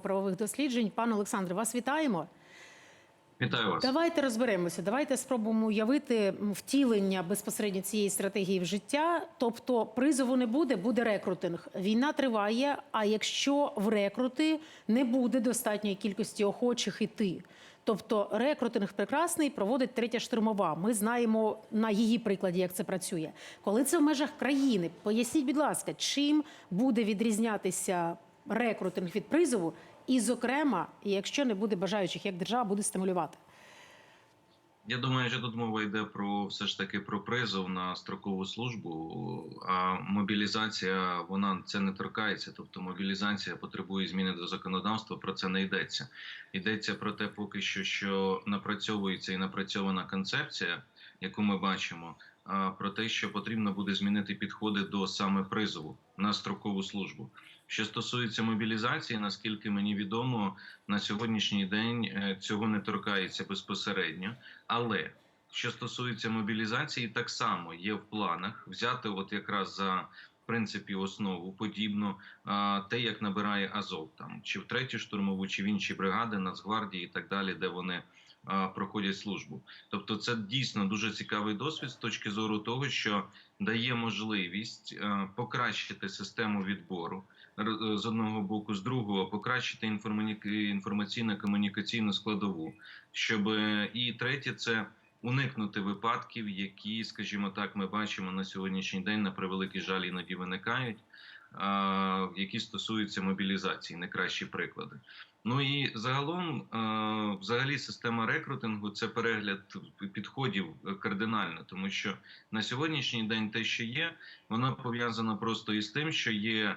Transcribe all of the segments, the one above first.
правових досліджень. Пане Олександре, вас вітаємо. Вітаю вас. Давайте розберемося. Давайте спробуємо уявити втілення безпосередньо цієї стратегії в життя. Тобто призову не буде, буде рекрутинг. Війна триває. А якщо в рекрути не буде достатньої кількості охочих іти. Тобто рекрутинг прекрасний проводить третя штурмова. Ми знаємо на її прикладі, як це працює. Коли це в межах країни, поясніть, будь ласка, чим буде відрізнятися рекрутинг від призову, і, зокрема, якщо не буде бажаючих, як держава буде стимулювати. Я думаю, що тут мова йде про все ж таки про призов на строкову службу. А мобілізація вона це не торкається. Тобто мобілізація потребує зміни до законодавства. Про це не йдеться. Йдеться про те, поки що що напрацьовується і напрацьована концепція, яку ми бачимо. Про те, що потрібно буде змінити підходи до саме призову на строкову службу. Що стосується мобілізації, наскільки мені відомо, на сьогоднішній день е, цього не торкається безпосередньо. Але що стосується мобілізації, так само є в планах взяти, от якраз за принципі основу подібно те, як набирає Азов, там чи в третю штурмову, чи в інші бригади, Нацгвардії і так далі, де вони проходять службу. Тобто, це дійсно дуже цікавий досвід з точки зору того, що дає можливість покращити систему відбору з одного боку, з другого покращити інформаційно комунікаційну складову, щоб е, і третє це уникнути випадків, які, скажімо так, ми бачимо на сьогоднішній день на превеликий жаль іноді виникають, які стосуються мобілізації, не кращі приклади. Ну і загалом, взагалі, система рекрутингу це перегляд підходів кардинально, тому що на сьогоднішній день те, що є, воно пов'язано просто із тим, що є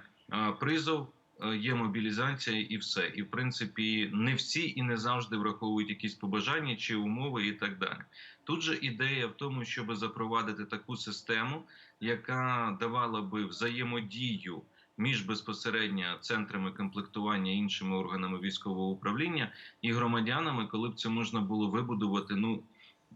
призов. Е, Є мобілізація і все, і в принципі не всі і не завжди враховують якісь побажання чи умови, і так далі. Тут же ідея в тому, щоб запровадити таку систему, яка давала би взаємодію між безпосередньо центрами комплектування іншими органами військового управління і громадянами, коли б це можна було вибудувати. Ну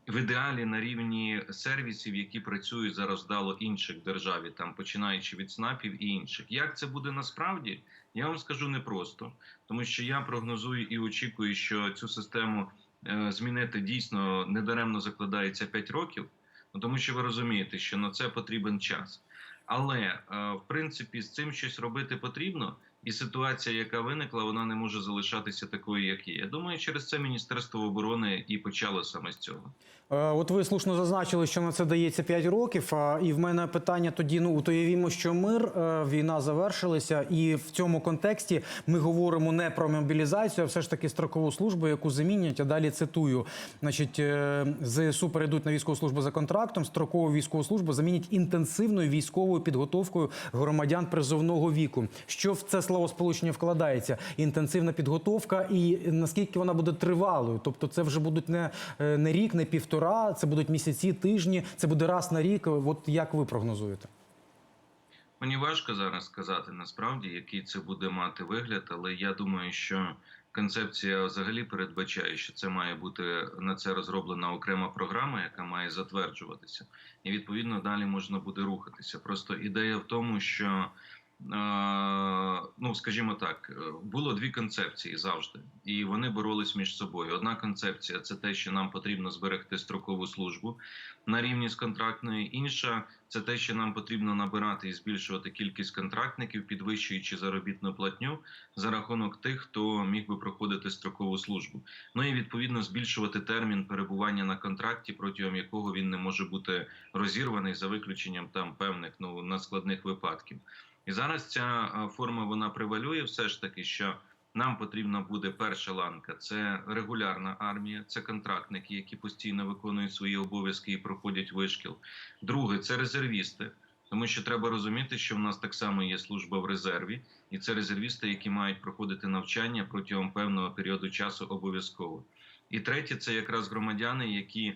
в ідеалі на рівні сервісів, які працюють зараз вдало інших державі, там починаючи від СНАПів і інших. Як це буде насправді? Я вам скажу непросто, тому що я прогнозую і очікую, що цю систему е, змінити дійсно недаремно закладається 5 років. Ну тому що ви розумієте, що на це потрібен час. Але е, в принципі з цим щось робити потрібно, і ситуація, яка виникла, вона не може залишатися такою, як є. Я думаю, через це Міністерство оборони і почало саме з цього. Е, От ви слушно зазначили, що на це дається 5 років. А і в мене питання тоді: ну от уявімо, що мир, е, війна завершилася, і в цьому контексті ми говоримо не про мобілізацію, а все ж таки строкову службу, яку замінять. А далі цитую: значить, е, ЗСУ перейдуть на військову службу за контрактом. Строкову військову службу замінять інтенсивною військовою підготовкою громадян призовного віку. Що в це словосполучення вкладається? Інтенсивна підготовка, і наскільки вона буде тривалою? Тобто, це вже будуть не, е, не рік, не півтора, це будуть місяці, тижні, це буде раз на рік. От як ви прогнозуєте? Мені важко зараз сказати насправді, який це буде мати вигляд, але я думаю, що концепція взагалі передбачає, що це має бути на це розроблена окрема програма, яка має затверджуватися, і відповідно далі можна буде рухатися. Просто ідея в тому, що ну скажімо так, е, було дві концепції завжди, і вони боролись між собою. Одна концепція це те, що нам потрібно зберегти строкову службу на рівні з контрактною. Інша це те, що нам потрібно набирати і збільшувати кількість контрактників, підвищуючи заробітну платню за рахунок тих, хто міг би проходити строкову службу. Ну і відповідно збільшувати термін перебування на контракті, протягом якого він не може бути розірваний за виключенням там певних ну надскладних випадків. І зараз ця е, форма вона превалює, все ж таки, що нам потрібна буде перша ланка це регулярна армія, це контрактники, які постійно виконують свої обов'язки і проходять вишкіл. Друге це резервісти, тому що треба розуміти, що в нас так само є служба в резерві, і це резервісти, які мають проходити навчання протягом певного періоду часу обов'язково. І третє це якраз громадяни, які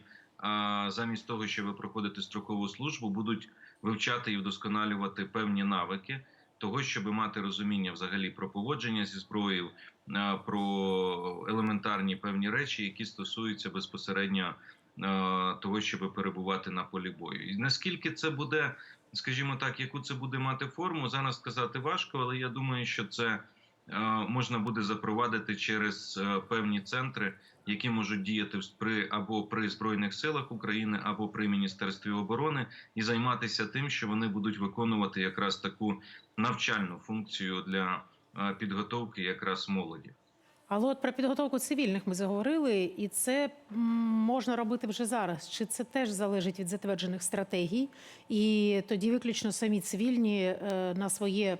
замість того, щоб проходити строкову службу, будуть вивчати і вдосконалювати певні навики того, щоб мати розуміння взагалі про поводження зі зброєю, а, про елементарні певні речі, які стосуються безпосередньо того, щоб перебувати на полі бою. І наскільки це буде, скажімо так, яку це буде мати форму, зараз сказати важко, але я думаю, що це е, можна буде запровадити через е, певні центри, які можуть діяти при або при збройних силах України, або при міністерстві оборони, і займатися тим, що вони будуть виконувати якраз таку навчальну функцію для е, підготовки якраз молоді. Але от про підготовку цивільних ми заговорили, і це можна робити вже зараз. Чи це теж залежить від затверджених стратегій? І тоді виключно самі цивільні е, на своє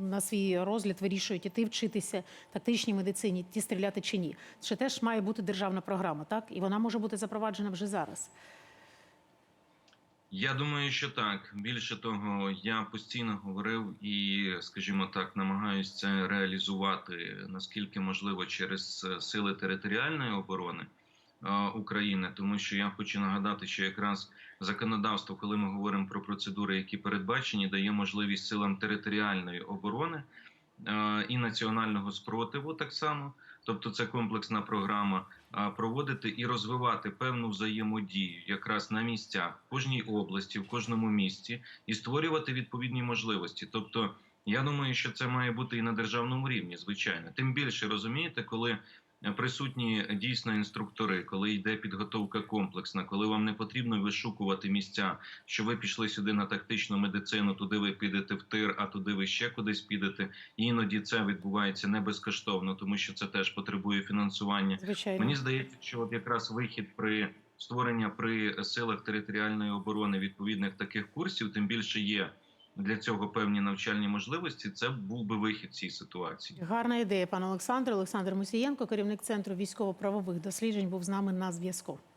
на свій розгляд вирішують іти вчитися тактичній медицині, ті стріляти чи ні. Це теж має бути державна програма, так і вона може бути запроваджена вже зараз. Я думаю, що так. Більше того, я постійно говорив і, скажімо так, намагаюся це реалізувати наскільки можливо через е, сили територіальної оборони е, України, тому що я хочу нагадати, що якраз законодавство, коли ми говоримо про процедури, які передбачені, дає можливість силам територіальної оборони і національного спротиву так само. Тобто це комплексна програма проводити і розвивати певну взаємодію якраз на місцях в кожній області, в кожному місті, і створювати відповідні можливості. Тобто, я думаю, що це має бути і на державному рівні, звичайно. Тим більше розумієте, коли присутні дійсно інструктори, коли йде підготовка комплексна, коли вам не потрібно вишукувати місця, що ви пішли сюди на тактичну медицину, туди ви підете в тир, а туди ви ще кудись підете. Іноді це відбувається не безкоштовно, тому що це теж потребує фінансування. Звичайно, Мені здається, що от якраз вихід при створення при силах територіальної оборони відповідних таких курсів, тим більше є для цього певні навчальні можливості. Це був би вихід цій ситуації. гарна ідея, пане Олександре. Олександр Мусієнко, керівник центру військово-правових досліджень, був з нами на зв'язку.